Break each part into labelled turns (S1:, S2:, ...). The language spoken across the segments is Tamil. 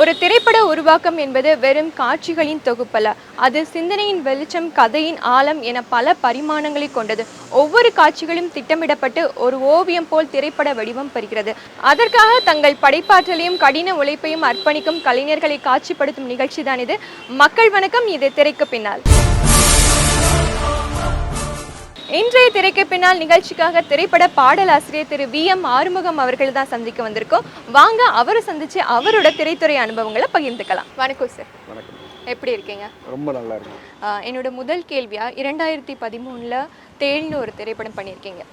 S1: ஒரு திரைப்பட உருவாக்கம் என்பது வெறும் காட்சிகளின் தொகுப்பல்ல. அது சிந்தனையின் வெளிச்சம் கதையின் ஆழம் என பல பரிமாணங்களை கொண்டது. ஒவ்வொரு காட்சிகளும் திட்டமிடப்பட்டு ஒரு ஓவியம் போல் திரைப்பட வடிவம் பெறுகிறது. அதற்காக தங்கள் படைப்பாற்றலையும் கடின உழைப்பையும் அர்ப்பணிக்கும் கலைஞர்களை காட்சிப்படுத்தும் நிகழ்ச்சி தான் இது. மக்கள் வணக்கம் இது திரைக்கு பின்னால். இன்றைய திரைக்கு பின்னால் நிகழ்ச்சிக்காக திரைப்பட பாடலாசிரியர் திரு வி எம் ஆறுமுகம் அவர்கள் தான் சந்திக்க வந்திருக்கோம். வாங்க அவரை சந்திச்சு அவரோட திரைத்துறை அனுபவங்களை பகிர்ந்துக்கலாம். வணக்கம் சார்.
S2: வணக்கம்.
S1: எப்படி இருக்கீங்க?
S2: ரொம்ப நல்லா இருக்கு
S1: என்னோட முதல் கேள்வியா இரண்டாயிரத்தி பதிமூணில் தேள்னு ஒரு திரைப்படம் பண்ணியிருக்கீங்க.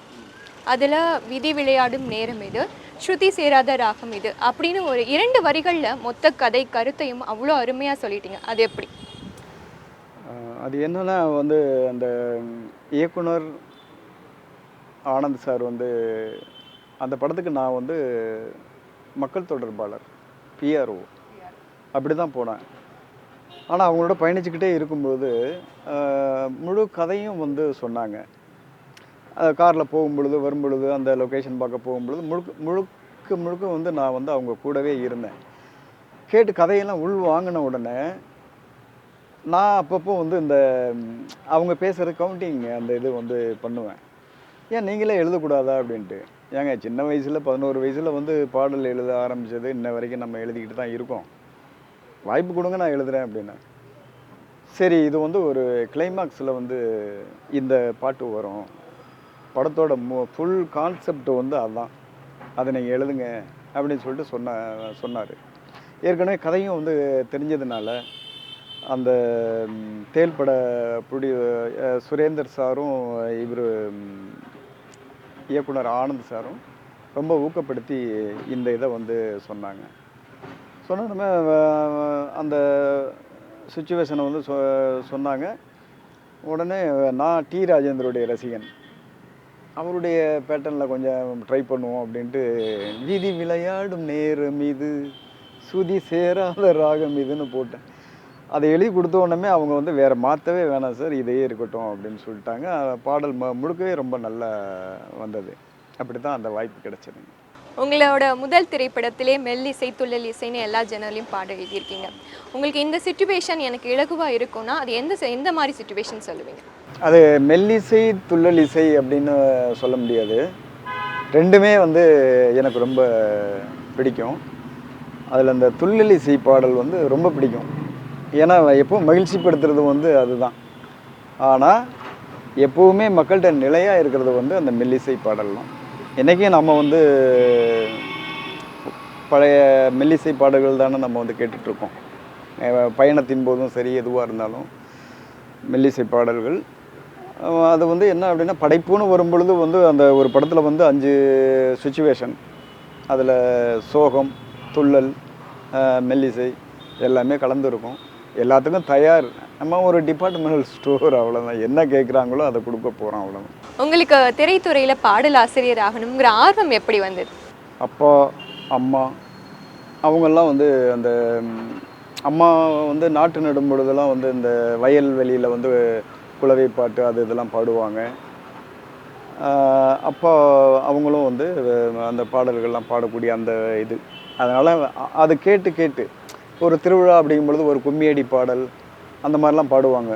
S1: அதில் விதி விளையாடும் நேரம் இது ஸ்ருதி சேராத ராகம் இது அப்படின்னு ஒரு இரண்டு வரிகளில் மொத்த கதை கருத்தையும் அவ்வளோ அருமையாக சொல்லிட்டீங்க. அது எப்படி?
S2: அது என்னன்னா வந்து அந்த இயக்குனர் ஆனந்த் சார் வந்து அந்த படத்துக்கு நான் வந்து மக்கள் தொடர்பாளர் பிஆர்ஓ அப்படி தான் போனேன். ஆனால் அவங்களோட பயணிச்சுக்கிட்டே இருக்கும்போது முழு கதையும் வந்து சொன்னாங்க. காரில் போகும்பொழுது வரும்பொழுது அந்த லொக்கேஷன் பார்க்க போகும்பொழுது முழுக்க முழுக்க முழுக்க வந்து நான் வந்து அவங்க கூடவே இருந்தேன். கேட்டு கதையெல்லாம் உள் வாங்கின உடனே நான் அப்பப்போ வந்து இந்த அவங்க பேசுகிற கவுண்டிங் அந்த இது வந்து பண்ணுவேன். ஏன் நீங்களே எழுதக்கூடாதா அப்படின்ட்டு. ஏங்க சின்ன வயசில் பதினோரு வயசில் வந்து பாடல் எழுத ஆரம்பித்தது இன்ன வரைக்கும் நம்ம எழுதிக்கிட்டு தான் இருக்கோம். வாய்ப்பு கொடுங்க நான் எழுதுகிறேன் அப்படின்னு. சரி இது வந்து ஒரு கிளைமாக்ஸில் வந்து இந்த பாட்டு வரும். படத்தோட மு ஃபுல் கான்செப்ட் வந்து அதுதான் அதை நீங்கள் எழுதுங்க அப்படின்னு சொல்லிட்டு சொன்ன சொன்னார். ஏற்கனவே கதையும் வந்து தெரிஞ்சதுனால அந்த ம், தேல் பட புடி சுரேந்தர் சாரும் இவர் இயக்குனர் ஆனந்த் சாரும் ரொம்ப ஊக்கப்படுத்தி இந்த இதை வந்து சொன்னாங்க. சொன்னோடனே அந்த சுச்சுவேஷனை வந்து சொ சொன்னாங்க. உடனே நான் டி ராஜேந்தருடைய ரசிகன். அவருடைய பேட்டர்னில் கொஞ்சம் ட்ரை பண்ணுவோம் அப்படின்ட்டு வீதி விளையாடும் நேரம் இது சுதி சேராத ராகம் இதுன்னு போட்டேன். அதை எழுதி கொடுத்த உடனே அவங்க வந்து வேறு மாற்றவே வேணாம் சார் இதையே இருக்கட்டும் அப்படின்னு சொல்லிட்டாங்க. பாடல் ம முழுக்கவே ரொம்ப நல்லா வந்தது. அப்படி தான் அந்த வாய்ப்பு கிடைச்சதுங்க
S1: உங்களோட முதல் திரைப்படத்திலே மெல்லிசை துள்ளல் இசைன்னு எல்லா ஜெனர்லையும் பாட எழுதியிருக்கீங்க. உங்களுக்கு இந்த சுச்சுவேஷன் எனக்கு இலகுவாக இருக்கும்னா அது எந்த எந்த மாதிரி சுச்சுவேஷன் சொல்லுவீங்க?
S2: அது மெல்லிசை துள்ளல் இசை அப்படின்னு சொல்ல முடியாது. ரெண்டுமே வந்து எனக்கு ரொம்ப பிடிக்கும். அதில் அந்த துள்ளல் இசை பாடல் வந்து ரொம்ப பிடிக்கும். ஏன்னா எப்பவும் மகிழ்ச்சிப்படுத்துறது வந்து அதுதான். ஆனால் எப்போவுமே மக்கள்கிட்ட நிலையாக இருக்கிறது வந்து அந்த மெல்லிசை பாடல் தான் என்றைக்கும் நம்ம வந்து பழைய மெல்லிசை பாடல்கள் தானே நம்ம வந்து கேட்டுட்ருக்கோம். பயணத்தின் போதும் சரி எதுவாக இருந்தாலும் மெல்லிசை பாடல்கள். அது வந்து என்ன அப்படின்னா படைப்புன்னு வரும்பொழுது வந்து அந்த ஒரு படத்தில் வந்து அஞ்சு சுச்சுவேஷன் அதில் சோகம் துள்ளல் மெல்லிசை எல்லாமே கலந்துருக்கும். எல்லாத்துக்கும் தயார். நம்ம ஒரு டிபார்ட்மெண்டல் ஸ்டோர் அவ்வளோதான் என்ன கேட்குறாங்களோ அதை கொடுக்க போகிறோம் அவ்வளோதான்
S1: உங்களுக்கு திரைத்துறையில் பாடல் ஆசிரியர் ஆகணுங்கிற ஆர்வம் எப்படி வந்தது?
S2: அப்பா அம்மா அவங்கெல்லாம் வந்து அந்த அம்மா வந்து நாட்டு நடும் பொழுதெல்லாம் வந்து இந்த வயல் வெளியில் வந்து குலவை பாட்டு அது இதெல்லாம் பாடுவாங்க. அப்பா அவங்களும் வந்து அந்த பாடல்கள்லாம் பாடக்கூடிய அந்த இது. அதனால் அது கேட்டு கேட்டு ஒரு திருவிழா அப்படிங்கும் பொழுது ஒரு கும்மியடி பாடல் அந்த மாதிரிலாம் பாடுவாங்க.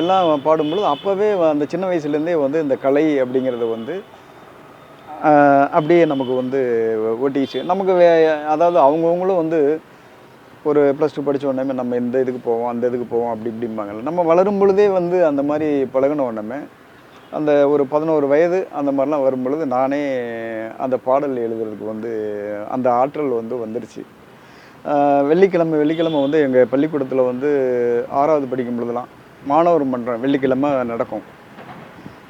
S2: எல்லாம் பாடும்பொழுது அப்போவே அந்த சின்ன வயசுலேருந்தே வந்து இந்த கலை அப்படிங்கிறது வந்து அப்படியே நமக்கு வந்து ஒட்டிச்சு நமக்கு வே அதாவது அவங்கவுங்களும் வந்து ஒரு ப்ளஸ் டூ படித்த உடனே நம்ம இந்த இதுக்கு போவோம் அந்த இதுக்கு போவோம் அப்படி இப்படிம்பாங்கல்ல. நம்ம வளரும் பொழுதே வந்து அந்த மாதிரி பழகின உடனே அந்த ஒரு பதினோரு வயது அந்த மாதிரிலாம் வரும் பொழுது நானே அந்த பாடல் எழுதுறதுக்கு வந்து அந்த ஆற்றல் வந்து வந்துருச்சு. வெள்ளிக்கிழமை வெள்ளிக்கிழமை வந்து எங்கள் பள்ளிக்கூடத்தில் வந்து ஆறாவது படிக்கும் பொழுதுலாம் மாணவர் மன்றம் வெள்ளிக்கிழமை நடக்கும்.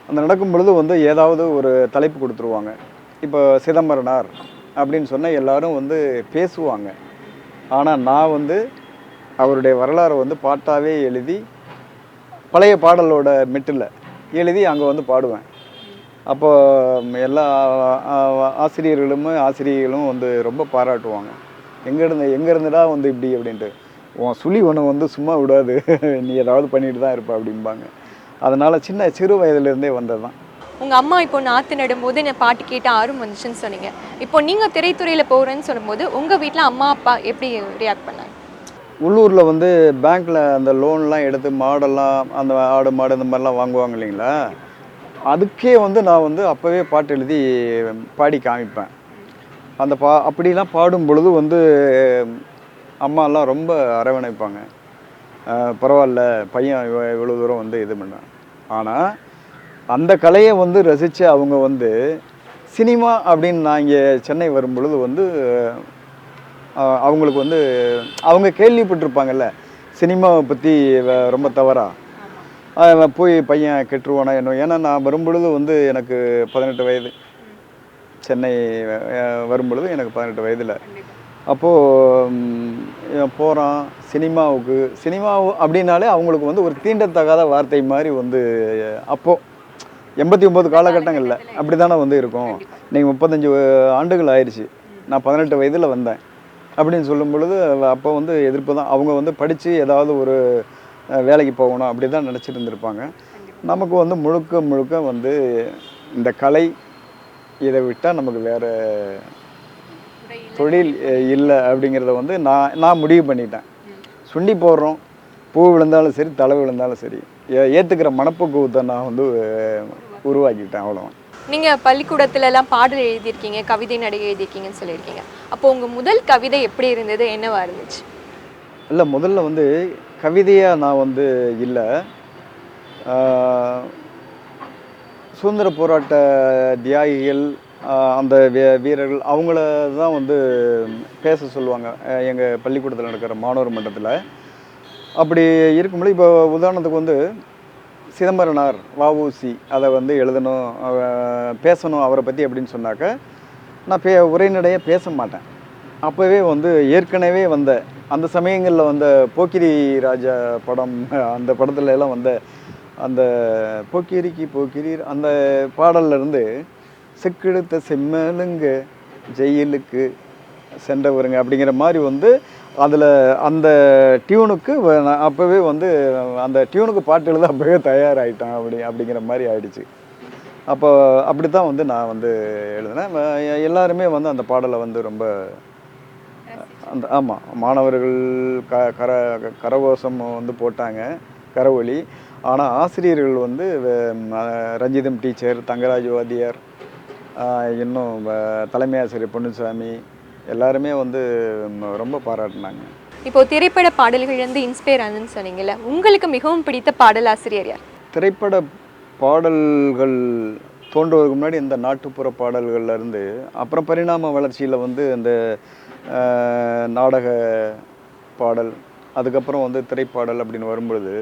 S2: அந்த நடக்கும் பொழுது வந்து ஏதாவது ஒரு தலைப்பு கொடுத்துருவாங்க. இப்போ சிதம்பரனார் அப்படின்னு சொன்னால் எல்லாரும் வந்து பேசுவாங்க. ஆனால் நான் வந்து அவருடைய வரலாறை வந்து பாட்டாகவே எழுதி பழைய பாடலோட மெட்டில் எழுதி அங்கே வந்து பாடுவேன். அப்போ எல்லா ஆசிரியர்களும் ஆசிரியர்களும் வந்து ரொம்ப பாராட்டுவாங்க. எங்கேருந்து எங்கேருந்துடா வந்து இப்படி அப்படின்ட்டு. உன் சுழி உன்னை வந்து சும்மா விடாது. நீ ஏதாவது பண்ணிட்டு தான் இருப்ப அப்படிம்பாங்க. அதனால் சின்ன சிறு வயதிலிருந்தே வந்தது தான்.
S1: உங்கள் அம்மா இப்போ நாற்று நடும்போது நான் பாட்டு கேட்டு ஆர்வம் வந்துச்சுன்னு சொன்னீங்க. இப்போ நீங்கள் திரைத்துறையில் போகிறேன்னு சொல்லும்போது உங்கள் வீட்டில் அம்மா அப்பா எப்படி ரியாக்ட் பண்ணாங்க?
S2: உள்ளூரில் வந்து பேங்க்கில் அந்த லோன்லாம் எடுத்து மாடெல்லாம் அந்த ஆடு மாடு இந்த மாதிரிலாம் வாங்குவாங்க இல்லைங்களா? அதுக்கே வந்து நான் வந்து அப்போவே பாட்டு எழுதி பாடி காமிப்பேன். அந்த பா அப்படிலாம் பாடும் பொழுது வந்து அம்மாலாம் ரொம்ப அரவணைப்பாங்க. பரவாயில்ல பையன் இவ- இவ்வளோ தூரம் வந்து இது பண்ணான் ஆனால் அந்த கலையை வந்து ரசித்து அவங்க வந்து சினிமா அப்படின்னு நான் இங்கே சென்னை வரும் பொழுது வந்து அவங்களுக்கு வந்து அவங்க கேள்விப்பட்டிருப்பாங்கல்ல சினிமாவை பற்றி ரொம்ப தவறா? போய் பையன் கெட்டுருவானா என்ன ஏன்னா நான் வரும்பொழுது வந்து எனக்கு பதினெட்டு வயது. சென்னை வரும்பொழுது எனக்கு பதினெட்டு வயதில். அப்போது போகிறான் சினிமாவுக்கு சினிமா அப்படின்னாலே அவங்களுக்கு வந்து ஒரு தீண்டத்தகாத வார்த்தை மாதிரி வந்து அப்போது எண்பத்தி ஒம்பது காலகட்டங்களில் அப்படி தானே வந்து இருக்கும். நீங்கள் முப்பத்தஞ்சு ஆண்டுகள் ஆயிடுச்சு. நான் பதினெட்டு வயதில் வந்தேன். அப்படின்னு சொல்லும் பொழுது அப்போ வந்து எதிர்ப்பு தான். அவங்க வந்து படித்து ஏதாவது ஒரு வேலைக்கு போகணும் அப்படி தான் நினச்சிட்டு இருந்திருப்பாங்க. நமக்கு வந்து முழுக்க முழுக்க வந்து இந்த கலை இதை விட்டால் நமக்கு வேறு தொழில் இல்லை அப்படிங்கிறத வந்து நான் நான் முடிவு பண்ணிட்டேன். சுண்டி போடுறோம். பூ விழுந்தாலும் சரி தலை விழுந்தாலும் சரி. ஏ- ஏத்துக்கிற மனப்பக்குவத்தை நான் வந்து உருவாக்கிட்டேன் அவ்வளோதான்
S1: நீங்கள் பள்ளிக்கூடத்துல எல்லாம் பாடல் எழுதியிருக்கீங்க கவிதை நடிகை எழுதியிருக்கீங்கன்னு சொல்லியிருக்கீங்க. அப்போ உங்கள் முதல் கவிதை எப்படி இருந்தது? என்னவா இருந்துச்சு?
S2: இல்லை முதல்ல வந்து கவிதையாக நான் வந்து இல்லை. சுதந்திர போராட்ட தியாகிகள் அந்த வீ- வீரர்கள் அவங்கள தான் வந்து பேச சொல்லுவாங்க. எங்கள் பள்ளிக்கூடத்தில் நடக்கிற மாணவர் மன்றத்தில். அப்படி இருக்கும்போது இப்போ உதாரணத்துக்கு வந்து சிதம்பரனார் வஉசி அதை வந்து எழுதணும் பேசணும் அவரை பற்றி அப்படின்னு சொன்னாக்க நான் பே உரைநடையாக பேச மாட்டேன். அப்போவே வந்து ஏற்கனவே வந்த அந்த சமயங்களில் வந்த போக்கிரி ராஜா படம் அந்த படத்துல எல்லாம் வந்த அந்த போக்கிரிக்கு போக்கிரி அந்த பாடல்லேருந்து செக்கெடுத்த செம்மலுங்க ஜெயிலுக்கு சென்றவருங்க அப்படிங்கிற மாதிரி வந்து அதில் அந்த டியூனுக்கு நான் அப்போவே வந்து அந்த டியூனுக்கு பாட்டு எழுத அப்போவே தயாராகிட்டான் அப்படி அப்படிங்கிற மாதிரி ஆயிடுச்சு. அப்போ அப்படி தான் வந்து நான் வந்து எழுதினேன். எல்லாருமே வந்து அந்த பாடலை வந்து ரொம்ப அந்த ஆமாம் மாணவர்கள் க கர கரகோஷம் வந்து போட்டாங்க. கரவொலி ஆனால் ஆசிரியர்கள் வந்து ரஞ்சிதம் டீச்சர் தங்கராஜ் வாத்தியார் இன்னும் தலைமை ஆசிரியர் பொன்னுசாமி எல்லாருமே வந்து ரொம்ப பாராட்டினாங்க.
S1: இப்போ திரைப்பட பாடல்கள் வந்து இன்ஸ்பயர் ஆனதுன்னு சொன்னீங்கல்ல உங்களுக்கு மிகவும் பிடித்த பாடல் ஆசிரியர் யார்?
S2: திரைப்பட பாடல்கள் தோன்றுவதற்கு முன்னாடி இந்த நாட்டுப்புற பாடல்கள்ல இருந்து அப்புறம் பரிணாம வளர்ச்சியில் வந்து இந்த நாடக பாடல் அதுக்கப்புறம் வந்து திரைப்பாடல் அப்படின்னு வரும்பொழுது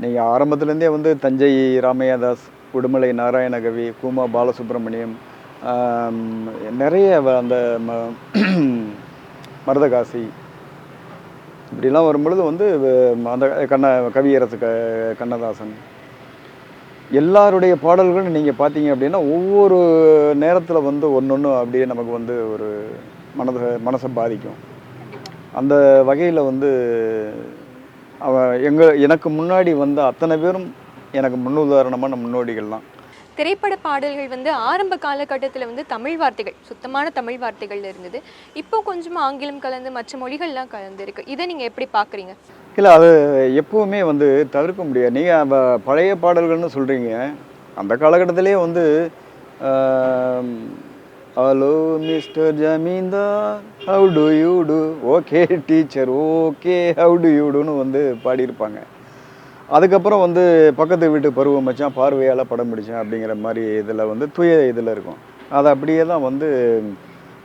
S2: நீங்கள் ஆரம்பத்துலேருந்தே வந்து தஞ்சை ராமையாதாஸ் உடுமலை நாராயணகவி கூமா பாலசுப்ரமணியம் நிறைய வ- அந்த ம- மருதகாசி இப்படிலாம் வரும்பொழுது வந்து அந்த கண்ண கவியரசு க கண்ணதாசன். எல்லாருடைய பாடல்களும் நீங்கள் பார்த்தீங்க அப்படின்னா ஒவ்வொரு நேரத்தில் வந்து ஒன்று ஒன்று அப்படியே நமக்கு வந்து ஒரு மனதை மனசை பாதிக்கும். அந்த வகையில் வந்து அவ எங்கள் எனக்கு முன்னாடி வந்த அத்தனை பேரும் எனக்கு முன்னுதாரணமான முன்னோடிகள் தான்
S1: திரைப்பட பாடல்கள் வந்து ஆரம்ப காலகட்டத்தில் வந்து தமிழ் வார்த்தைகள் சுத்தமான தமிழ் வார்த்தைகள் இருந்தது. இப்போ கொஞ்சம் ஆங்கிலம் கலந்து மற்ற மொழிகள்லாம் கலந்து இருக்கு இதை நீங்கள் எப்படி பார்க்குறீங்க
S2: இல்லை அது எப்பவுமே வந்து தவிர்க்க முடியாது. நீங்கள் பழைய பாடல்கள்னு சொல்கிறீங்க அந்த காலகட்டத்திலே வந்து hello mister zamindar how do you do okay teacher okay how do you டுன்னு வந்து பாடியிருப்பாங்க. அதுக்கப்புறம் வந்து பக்கத்து வீட்டு பருவம் வச்சான் பார்வையால் படம் பிடிச்சேன் அப்படிங்கிற மாதிரி இதில் வந்து துய இதில் இருக்கும். அது அப்படியே தான் வந்து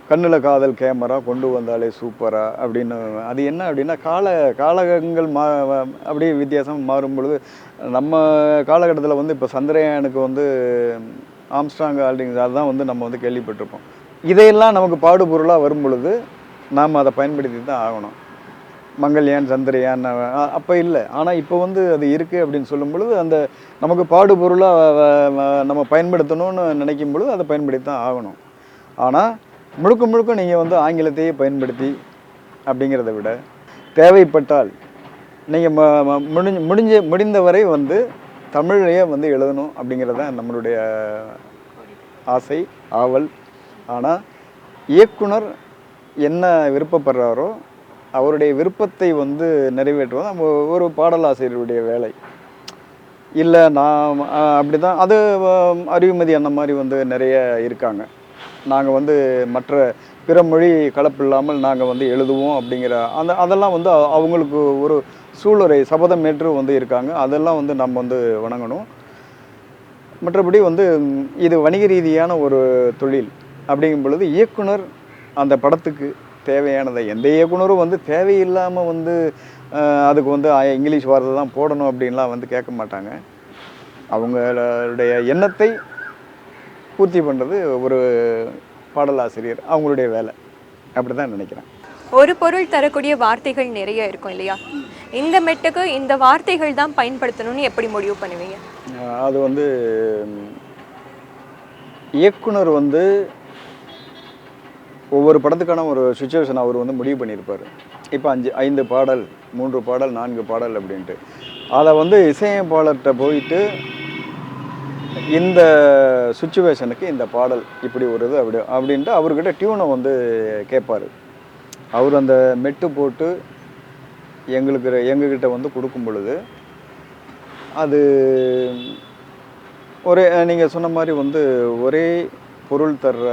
S2: கண்ணில் காதல் கேமரா கொண்டு வந்தாலே சூப்பராக அப்படின்னு. அது என்ன அப்படின்னா கால காலகங்கள் மா அப்படியே வித்தியாசம் மாறும் பொழுது நம்ம காலகட்டத்தில் வந்து இப்போ சந்திரயானுக்கு வந்து ஆம்ஸ்ட்ராங் ஆல்டிங்ஸ் அதுதான் வந்து நம்ம வந்து கேள்விப்பட்டிருப்போம். இதையெல்லாம் நமக்கு பாடுபொருளாக வரும் பொழுது நாம் அதை பயன்படுத்தி தான் ஆகணும். மங்கள்யான் சந்திரயான் அப்போ இல்லை. ஆனால் இப்போ வந்து அது இருக்குது அப்படின்னு சொல்லும் பொழுது அந்த நமக்கு பாடுபொருளாக நம்ம பயன்படுத்தணும்னு நினைக்கும் பொழுது அதை பயன்படுத்தி தான் ஆகணும். ஆனால் முழுக்க முழுக்க நீங்கள் வந்து ஆங்கிலத்தையே பயன்படுத்தி அப்படிங்கிறத விட தேவைப்பட்டால் நீங்கள் முடிஞ்ச முடிஞ்ச முடிந்தவரை வந்து தமிழையே வந்து எழுதணும் அப்படிங்கிறது தான் நம்மளுடைய ஆசை ஆவல். ஆனால் இயக்குனர் என்ன விருப்பப்படுறாரோ அவருடைய விருப்பத்தை வந்து நிறைவேற்றுவது நம்ம ஒரு பாடலாசிரியருடைய வேலை. இல்லை நான் அப்படி தான் அது அறிவுமதி அந்த மாதிரி வந்து நிறைய இருக்காங்க. நாங்கள் வந்து மற்ற பிற மொழி கலப்பில்லாமல் நாங்கள் வந்து எழுதுவோம் அப்படிங்கிற அந்த அதெல்லாம் வந்து அவங்களுக்கு ஒரு சூளுரை சபதம் ஏற்று வந்து இருக்காங்க. அதெல்லாம் வந்து நம்ம வந்து வணங்கணும். மற்றபடி வந்து இது வணிக ரீதியான ஒரு தொழில் அப்படிங்கும் பொழுது இயக்குனர் அந்த படத்துக்கு தேவையானதை எந்த இயக்குனரும் வந்து தேவையில்லாமல் வந்து அதுக்கு வந்து ஆ, இங்கிலீஷ் வார்த்தை தான் போடணும் அப்படின்லாம் வந்து கேட்க மாட்டாங்க. அவங்களுடைய எண்ணத்தை பூர்த்தி பண்ணுறது ஒரு பாடலாசிரியர் அவங்களுடைய வேலை. அப்படி தான் நினைக்கிறேன்.
S1: ஒரு பொருள் தரக்கூடிய வார்த்தைகள் நிறைய இருக்கும் இல்லையா? இந்த மெட்டுக்கு இந்த வார்த்தைகள் தான் பயன்படுத்தணும்னு எப்படி முடிவு பண்ணுவீங்க?
S2: அது வந்து இயக்குனர் வந்து ஒவ்வொரு படத்துக்கான ஒரு சுச்சுவேஷன் அவர் வந்து முடிவு பண்ணியிருப்பார். இப்போ அஞ்சு ஐந்து பாடல் மூன்று பாடல் நான்கு பாடல் அப்படின்ட்டு. அதை வந்து இசையமைப்பாளர்கிட்ட போயிட்டு இந்த சுச்சுவேஷனுக்கு இந்த பாடல் இப்படி ஒரு இது அப்படி அப்படின்ட்டு அவர்கிட்ட டியூனை வந்து கேட்பார். அவர் அந்த மெட்டு போட்டு எங்களுக்கு எங்ககிட்ட வந்து கொடுக்கும் பொழுது அது ஒரே நீங்கள் சொன்ன மாதிரி வந்து ஒரே பொருள் தர்ற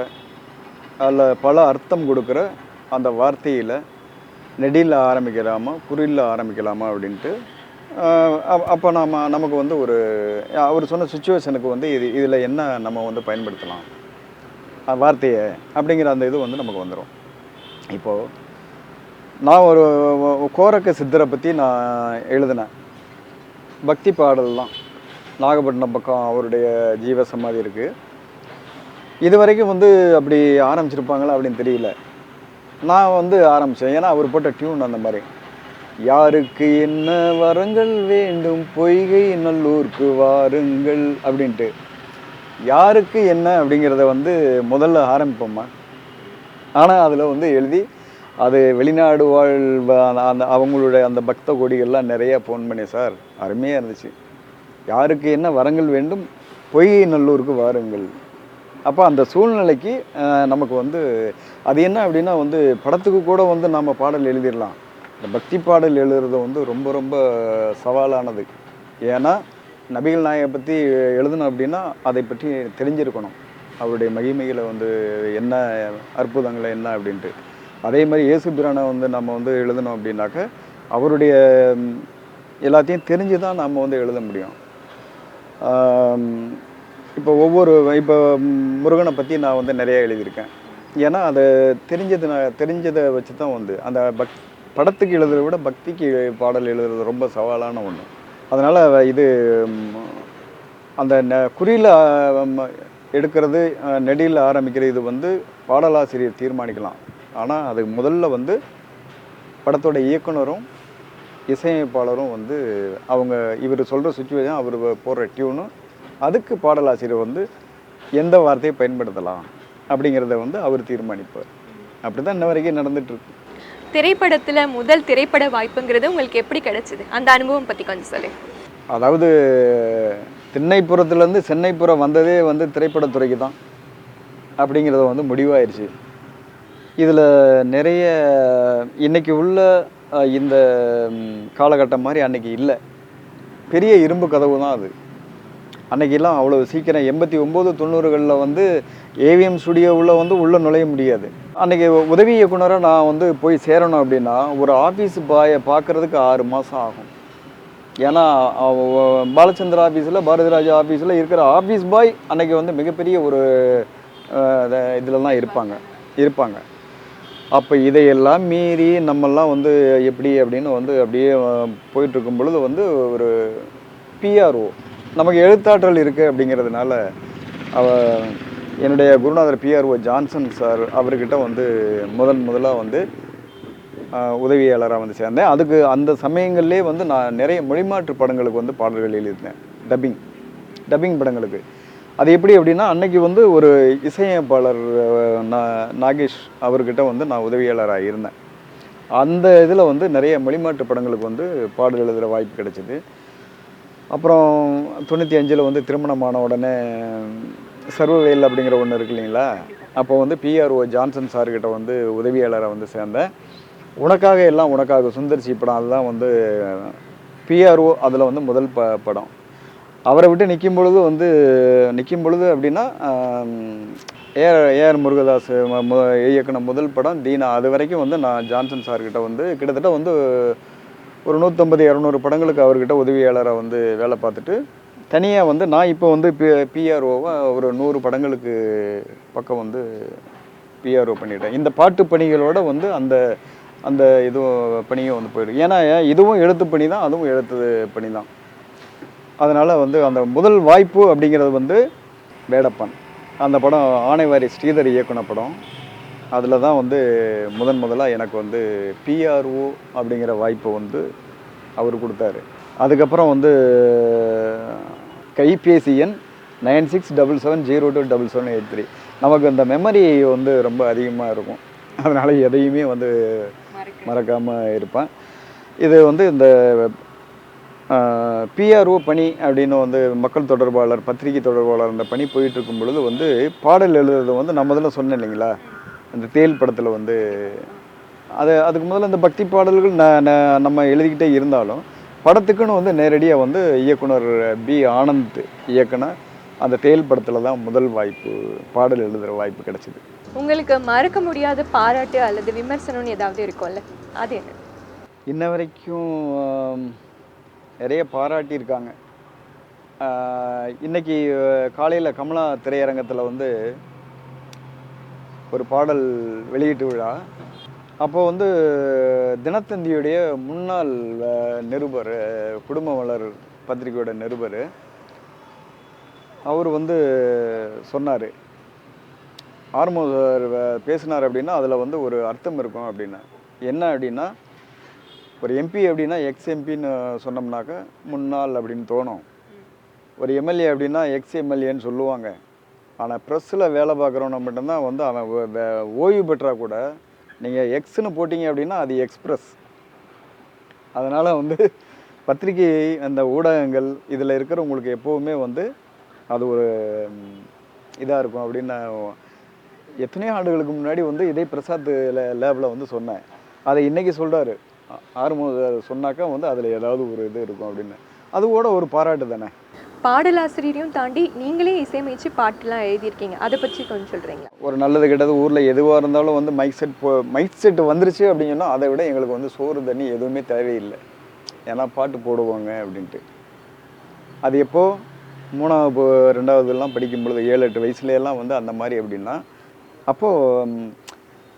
S2: அதில் பல அர்த்தம் கொடுக்குற அந்த வார்த்தையில் நெடியில் ஆரம்பிக்கலாமா குறியில் ஆரம்பிக்கலாமா அப்படின்ட்டு அப்போ நாம் நமக்கு வந்து ஒரு அவர் சொன்ன சுச்சுவேஷனுக்கு வந்து இது இதில் என்ன நம்ம வந்து பயன்படுத்தலாம்? வார்த்தையை அப்படிங்கிற அந்த இது வந்து நமக்கு வந்துடும் இப்போது நான் ஒரு கோரக்க சித்தரை பற்றி நான் எழுதினேன். பக்தி பாடல் தான். நாகப்பட்டினம் பக்கம் அவருடைய ஜீவ சமாதி இருக்குது இது வரைக்கும் வந்து அப்படி ஆரம்பிச்சிருப்பாங்களா அப்படின்னு தெரியல. நான் வந்து ஆரம்பித்தேன் ஏன்னா அவர் போட்ட டியூன் அந்த மாதிரி. யாருக்கு என்ன வரங்கள் வேண்டும்? பொய்கை நல்லூர்க்கு வாருங்கள் அப்படின்ட்டு. யாருக்கு என்ன? அப்படிங்கிறத வந்து முதல்ல ஆரம்பிப்போம்மா. ஆனால் அதில் வந்து எழுதி அது வெளிநாடு வாழ் அந்த- அவங்களுடைய அந்த பக்த கொடிகள்லாம் நிறையா ஃபோன் பண்ணி சார் அருமையாக இருந்துச்சு. யாருக்கு என்ன வரங்கள் வேண்டும் பொய் நல்லூருக்கு வாருங்கள். அப்போ அந்த சூழ்நிலைக்கு நமக்கு வந்து அது என்ன அப்படின்னா வந்து படத்துக்கு கூட வந்து நம்ம பாடல் எழுதிடலாம் இந்த பக்தி பாடல் எழுதுறது வந்து ரொம்ப ரொம்ப சவாலானது. ஏன்னா நபிகள் நாயை பற்றி எழுதணும் அப்படின்னா அதை பற்றி தெரிஞ்சிருக்கணும். அவருடைய மகிமைகளை வந்து என்ன அற்புதங்களை என்ன அப்படின்ட்டு. அதே மாதிரி இயேசு பிரானை வந்து நம்ம வந்து எழுதணும் அப்படின்னாக்க அவருடைய எல்லாத்தையும் தெரிஞ்சு தான் நம்ம வந்து எழுத முடியும். இப்போ ஒவ்வொரு இப்போ முருகனை பற்றி நான் வந்து நிறைய எழுதியிருக்கேன். ஏன்னா அதை தெரிஞ்சது நான் தெரிஞ்சதை வச்சு தான் வந்து அந்த பக் படத்துக்கு எழுதுறத விட பக்திக்கு பாடல் எழுதுறது ரொம்ப சவாலான ஒன்று அதனால் இது அந்த ந- குறியில் எடுக்கிறது நெடியில் ஆரம்பிக்கிற இது வந்து பாடலாசிரியர் தீர்மானிக்கலாம். ஆனால் அது முதல்ல வந்து படத்தோட இயக்குனரும் இசையமைப்பாளரும் வந்து அவங்க இவர் சொல்கிற சுச்சுவேஷன் அவர் போடுற டியூனும் அதுக்கு பாடலாசிரியர் வந்து எந்த வார்த்தையை பயன்படுத்தலாம் அப்படிங்கிறத வந்து அவர் தீர்மானிப்பார். அப்படி தான் இன்ன வரைக்கும் நடந்துட்டு இருக்கு.
S1: திரைப்படத்துல முதல் திரைப்பட வாய்ப்புங்கிறது உங்களுக்கு எப்படி கிடைச்சது? அந்த அனுபவம் பத்தி கொஞ்சம் சொல்லுங்க
S2: அதாவது திண்ணைப்புறத்துலேருந்து சென்னைப்புறம் வந்ததே வந்து திரைப்படத்துறைக்கு தான் அப்படிங்கிறது வந்து முடிவாயிருச்சு. இதில் நிறைய இன்றைக்கி உள்ள இந்த காலகட்டம் மாதிரி அன்றைக்கி இல்லை. பெரிய இரும்பு கதவு தான் அது. அன்றைக்கெல்லாம் அவ்வளோ சீக்கிரம் எண்பத்தி ஒம்பது தொண்ணூறுகளில் வந்து ஏவிஎம் ஸ்டுடியோவில் வந்து உள்ளே நுழைய முடியாது. அன்றைக்கி உதவி இயக்குனராக நான் வந்து போய் சேரணும் அப்படின்னா ஒரு ஆஃபீஸ் பாயை பார்க்குறதுக்கு ஆறு மாதம் ஆகும். ஏன்னா பாலச்சந்திர ஆஃபீஸில் பாரதிராஜா ஆஃபீஸில் இருக்கிற ஆஃபீஸ் பாய் அன்றைக்கி வந்து மிகப்பெரிய ஒரு இதில் தான் இருப்பாங்க. இருப்பாங்க. அப்போ இதையெல்லாம் மீறி நம்மெல்லாம் வந்து எப்படி அப்படின்னு வந்து அப்படியே போயிட்டுருக்கும் பொழுது வந்து ஒரு பிஆர்ஓ நமக்கு எழுத்தாற்றல் இருக்குது அப்படிங்கிறதுனால அவ என்னுடைய குருநாதர் பிஆர்ஓ ஜான்சன் சார் அவர்கிட்ட வந்து முதன் முதலாக வந்து உதவியாளராக வந்து சேர்ந்தேன். அதுக்கு அந்த சமயங்கள்லேயே வந்து நான் நிறைய மொழிமாற்று படங்களுக்கு வந்து பாடல்கள் எழுதியிருந்தேன். டப்பிங் டப்பிங் படங்களுக்கு. அது எப்படி அப்படின்னா அன்னைக்கு வந்து ஒரு இசையமைப்பாளர் நாகேஷ் அவர்கிட்ட வந்து நான் உதவியாளராக இருந்தேன். அந்த இதில் வந்து நிறைய மொழிமாட்டு படங்களுக்கு வந்து பாடல் எழுதுகிற வாய்ப்பு கிடைச்சிது. அப்புறம் தொண்ணூற்றி அஞ்சில் வந்து திருமணமான உடனே சர்வவேல் அப்படிங்கிற ஒன்று இருக்கு இல்லைங்களா? அப்போ வந்து பிஆர்ஓ ஜான்சன் சார்கிட்ட வந்து உதவியாளராக வந்து சேர்ந்தேன். உனக்காக எல்லாம் உனக்காக சுந்தர் சி படம் அதுதான் வந்து பிஆர்ஓ அதில் வந்து முதல் ப படம். அவரை விட்டு நிற்கும் பொழுது வந்து நிற்கும் பொழுது அப்படின்னா ஏஆர் ஏஆர் முருகதாஸ் மு- இயக்குன முதல் படம் தீனா. அது வரைக்கும் வந்து நான் ஜான்சன் சார்கிட்ட வந்து கிட்டத்தட்ட வந்து ஒரு நூற்றம்பது இரநூறு படங்களுக்கு அவர்கிட்ட உதவியாளராக வந்து வேலை பார்த்துட்டு தனியாக வந்து நான் இப்போ வந்து பி பிஆர்ஓவை ஒரு நூறு படங்களுக்கு பக்கம் வந்து பிஆர்ஓ பண்ணிட்டேன். இந்த பாட்டு பணிகளோட வந்து அந்த அந்த இதுவும் பணியும் வந்து போயிடும் ஏன்னா இதுவும் எழுத்து பணி தான் அதுவும் எழுத்து பணி தான். அதனால் வந்து அந்த முதல் வாய்ப்பு அப்படிங்கிறது வந்து வேடப்பன். அந்த படம் ஆனைவாரி ஸ்ரீதர் இயக்குன படம். அதில் தான் வந்து முதன் முதலாக எனக்கு வந்து பிஆர்ஓ அப்படிங்கிற வாய்ப்பை வந்து அவர் கொடுத்தாரு. அதுக்கப்புறம் வந்து கைபேசி எண் nine six double seven zero two double seven eight three. நமக்கு அந்த மெமரி வந்து ரொம்ப அதிகமாக இருக்கும். அதனால் எதையுமே வந்து மறக்காமல் இருப்பேன். இது வந்து இந்த பிஆர்ஓ பணி அப்படின்னு வந்து மக்கள் தொடர்பாளர் பத்திரிகை தொடர்பாளர் அந்த பணி போயிட்டு இருக்கும் பொழுது வந்து பாடல் எழுதுறது வந்து நான் முதல்ல சொன்னேன் இல்லைங்களா? அந்த தேல் படத்தில் வந்து அது அதுக்கு முதல்ல இந்த பக்தி பாடல்கள் ந நம்ம எழுதிக்கிட்டே இருந்தாலும் படத்துக்குன்னு வந்து நேரடியாக வந்து இயக்குனர் பி ஆனந்த் இயக்குன அந்த தேல் படத்தில் தான் முதல் வாய்ப்பு பாடல் எழுதுகிற வாய்ப்பு கிடைச்சிது.
S1: உங்களுக்கு மறக்க முடியாத பாராட்டு அல்லது விமர்சனம்னு ஏதாவது இருக்கும்ல? அது என்ன?
S2: இன்ன வரைக்கும் நிறைய பாராட்டியிருக்காங்க. இன்றைக்கி இன்னைக்கு காலையில் கமலா திரையரங்கத்தில் வந்து ஒரு பாடல் வெளியீட்டு விழா. அப்போ வந்து தினத்தந்தியுடைய முன்னாள் நிருபர் குடும்ப வளர் பத்திரிகையோட நிருபர் அவர் வந்து சொன்னார். ஆர்மோ பேசினார் அப்படின்னா அதில் வந்து ஒரு அர்த்தம் இருக்கும் அப்படின்னா. என்ன அப்படின்னா ஒரு எம்பி அப்படின்னா எக்ஸ் எம்பின்னு சொன்னோம்னாக்க முன்னாள் அப்படின்னு தோணும். ஒரு எம்எல்ஏ அப்படின்னா எக்ஸ் எம்எல்ஏன்னு சொல்லுவாங்க. ஆனால் ப்ரெஸ்ஸில் வேலை பார்க்குறவன மட்டும்தான் வந்து அவன் ஓய்வு பெற்றா கூட நீங்கள் எக்ஸ்னு போட்டிங்க அப்படின்னா அது எக்ஸ்பிரஸ் அதனால் வந்து பத்திரிகை அந்த ஊடகங்கள் இதில் இருக்கிறவங்களுக்கு எப்போவுமே வந்து அது ஒரு இதாக இருக்கும் அப்படின்னு நான் எத்தனையோ ஆண்டுகளுக்கு முன்னாடி வந்து இதே பிரசாத் லேபில் வந்து சொன்னேன். அதை இன்றைக்கி சொல்கிறாரு ஆறுமுக சொன்னாக்கா வந்து அதில் ஏதாவது ஒரு இது இருக்கும் அப்படின்னு. அது கூட ஒரு பாராட்டு தானே?
S1: பாடலாசிரியரையும் தாண்டி நீங்களே இசையமைச்சு பாட்டுலாம் எழுதியிருக்கீங்க. அதை பற்றி கொஞ்சம் சொல்றீங்களா?
S2: ஒரு நல்லது கெட்டது ஊரில் எதுவாக இருந்தாலும் வந்து மைக் செட் போ மைக் செட் வந்துருச்சு அப்படின்னு சொன்னால் அதை விட எங்களுக்கு வந்து சோறு தண்ணி எதுவுமே தேவையில்லை. ஏன்னா பாட்டு போடுவாங்க அப்படின்ட்டு. அது எப்போ? மூணாவது ரெண்டாவதுலாம் படிக்கும் பொழுது ஏழு எட்டு வயசுல எல்லாம் வந்து அந்த மாதிரி அப்படின்னா அப்போது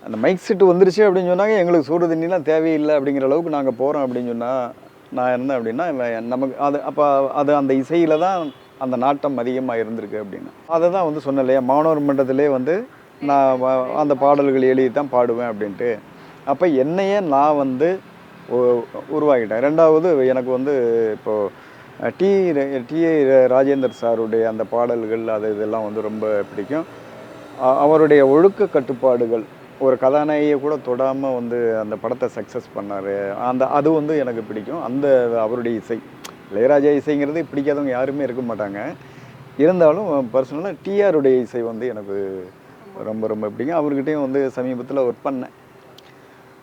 S2: அந்த மைக் செட்டு வந்துருச்சு அப்படின்னு சொன்னாங்க எங்களுக்கு சூடு தண்ணிலாம் தேவையில்லை அப்படிங்கிற அளவுக்கு நாங்கள் போகிறோம் அப்படின்னு சொன்னால் நான் இருந்தேன் அப்படின்னா நமக்கு அது அப்போ அது அந்த இசையில் தான் அந்த நாட்டம் அதிகமாக இருந்திருக்கு அப்படின்னு. அதை தான் வந்து சொன்னேன் இல்லையா மாணவர் மன்றத்திலே வந்து நான் வ- அந்த பாடல்கள் எழுதி தான் பாடுவேன் அப்படின்ட்டு. அப்போ என்னையே நான் வந்து உருவாக்கிட்டேன். ரெண்டாவது எனக்கு வந்து இப்போது டி டி ராஜேந்தர் சாருடைய அந்த பாடல்கள் அது இதெல்லாம் வந்து ரொம்ப பிடிக்கும். அவருடைய ஒழுக்க கட்டுப்பாடுகள் ஒரு கதாநாயகியை கூட தொடாமல் வந்து அந்த படத்தை சக்ஸஸ் பண்ணார். அந்த அது வந்து எனக்கு பிடிக்கும். அந்த அவருடைய இசை. இளையராஜா இசைங்கிறது பிடிக்காதவங்க யாருமே இருக்க மாட்டாங்க. இருந்தாலும் பர்சனலாக டிஆருடைய இசை வந்து எனக்கு ரொம்ப ரொம்ப பிடிக்கும். அவர்கிட்டையும் வந்து சமீபத்தில் ஒர்க் பண்ணேன்.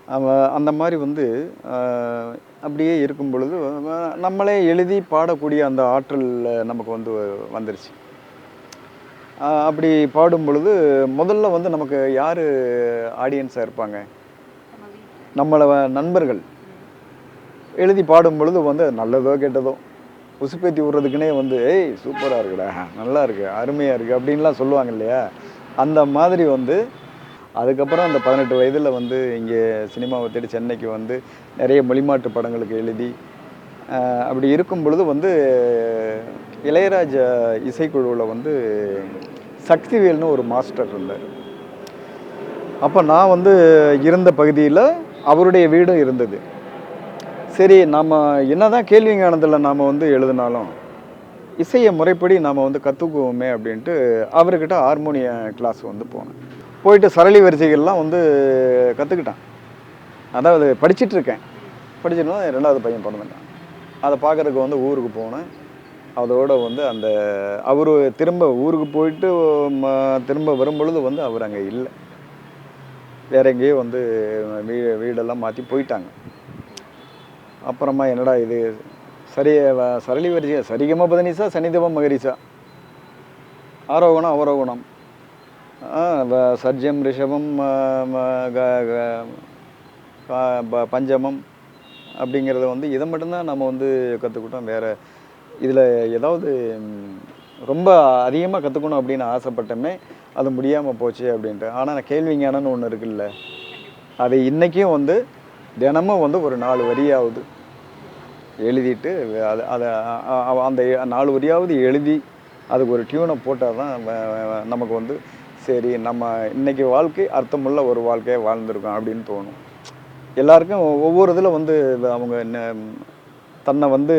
S2: அவன் அந்த மாதிரி வந்து அப்படியே இருக்கும் பொழுது நம்மளே எழுதி பாடக்கூடிய அந்த ஆற்றல் நமக்கு வந்து வந்துருச்சு. அப்படி பாடும் பொழுது முதல்ல வந்து நமக்கு யார் ஆடியன்ஸாக இருப்பாங்க? நம்மளை நண்பர்கள். எழுதி பாடும் பொழுது வந்து நல்லதோ கெட்டதோ. உசுப்பேத்தி விட்றதுக்குனே வந்து ஏய் சூப்பராக இருக்குடா நல்லா இருக்கு அருமையாக இருக்குது அப்படின்லாம் சொல்லுவாங்க இல்லையா? அந்த மாதிரி வந்து அதுக்கப்புறம் அந்த பதினெட்டு வயதில் வந்து இங்கே சினிமாவை தேடி சென்னைக்கு வந்து நிறைய மொழிமாட்டு படங்களுக்கு எழுதி அப்படி இருக்கும் பொழுது வந்து இளையராஜா இசைக்குழுவில் வந்து சக்திவேல்னு ஒரு மாஸ்டர் இருந்தார். அப்போ நான் வந்து இருந்த பகுதியில் அவருடைய வீடும் இருந்தது. சரி நாம் என்ன தான் கேள்வி ஞானத்தில் நாம் வந்து எழுதினாலும் இசையை முறைப்படி நாம் வந்து கற்றுக்குவோமே அப்படின்ட்டு அவர்கிட்ட ஹார்மோனிய கிளாஸ் வந்து போனேன். போயிட்டு சரளி வரிசைகள்லாம் வந்து கற்றுக்கிட்டேன் அதாவது படிச்சிட்டு இருக்கேன். படிச்சுட்டு ரெண்டாவது பையன் பிறந்துட்டான். அதை பார்க்குறதுக்கு வந்து ஊருக்கு போனேன். அதோட வந்து அந்த அவர் திரும்ப ஊருக்கு போயிட்டு ம- திரும்ப வரும்பொழுது வந்து அவர் அங்கே இல்லை. வேற எங்கேயோ வந்து வீ வீடெல்லாம் மாற்றி போயிட்டாங்க. அப்புறமா என்னடா இது? சரிய வ- சரளி வரிசை சரிகம பதனிசா சனிதவம் மகரிசா ஆரோகணம் அவரோகணம். சர்ஜம் ரிஷபம் க- க- ப- பஞ்சமம் அப்படிங்கிறத வந்து இதை மட்டும்தான் நம்ம வந்து கற்றுக்கிட்டோம். வேறு இதில் ஏதாவது ரொம்ப அதிகமாக கற்றுக்கணும் அப்படின்னு ஆசைப்பட்டமே அது முடியாமல் போச்சு அப்படின்ட்டு. ஆனால் நான் கேள்வி ஞானம்னு ஒன்று இருக்குல்ல. அது இன்றைக்கும் வந்து தினமும் வந்து ஒரு நாலு வரியாவது எழுதிட்டு அது அதை அந்த நாலு வரியாவது எழுதி அதுக்கு ஒரு டியூனை போட்டால் தான் நமக்கு வந்து சரி நம்ம இன்றைக்கி வாழ்க்கை அர்த்தமுள்ள ஒரு வாழ்க்கையை வாழ்ந்திருக்கோம் அப்படின்னு தோணும். எல்லாருக்கும் ஒவ்வொரு இதில் வந்து அவங்க தன்னை வந்து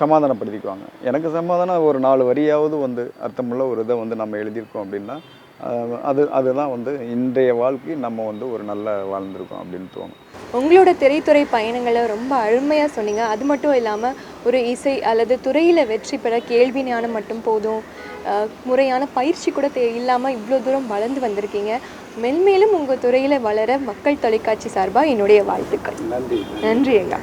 S2: சமாதானப்படுத்திக்குவாங்க. எனக்கு சமாதானம் ஒரு நாலு வரியாவது வந்து அர்த்தமுள்ள ஒரு இதை வந்து நம்ம எழுதியிருக்கோம் அப்படின்னா அது அதுதான் வந்து இன்றைய வாழ்க்கை நம்ம வந்து ஒரு நல்ல வாழ்ந்திருக்கோம் அப்படின்னு தோணும்.
S1: உங்களோட திரைத்துறை பயணங்களை ரொம்ப அருமையாக சொன்னீங்க. அது மட்டும் இல்லாமல் ஒரு இசை அல்லது துறையில் வெற்றி பெற கேள்வி ஞானம் மட்டும் போதும். முறையான பயிற்சி கூட தே இல்லாமல் இவ்வளோ தூரம் வளர்ந்து வந்திருக்கீங்க. மென்மேலும் உங்கள் துறையில் வளர மக்கள் தொலைக்காட்சி சார்பாக என்னுடைய வாழ்த்துக்கள்.
S2: நன்றி.
S1: நன்றி ஐயா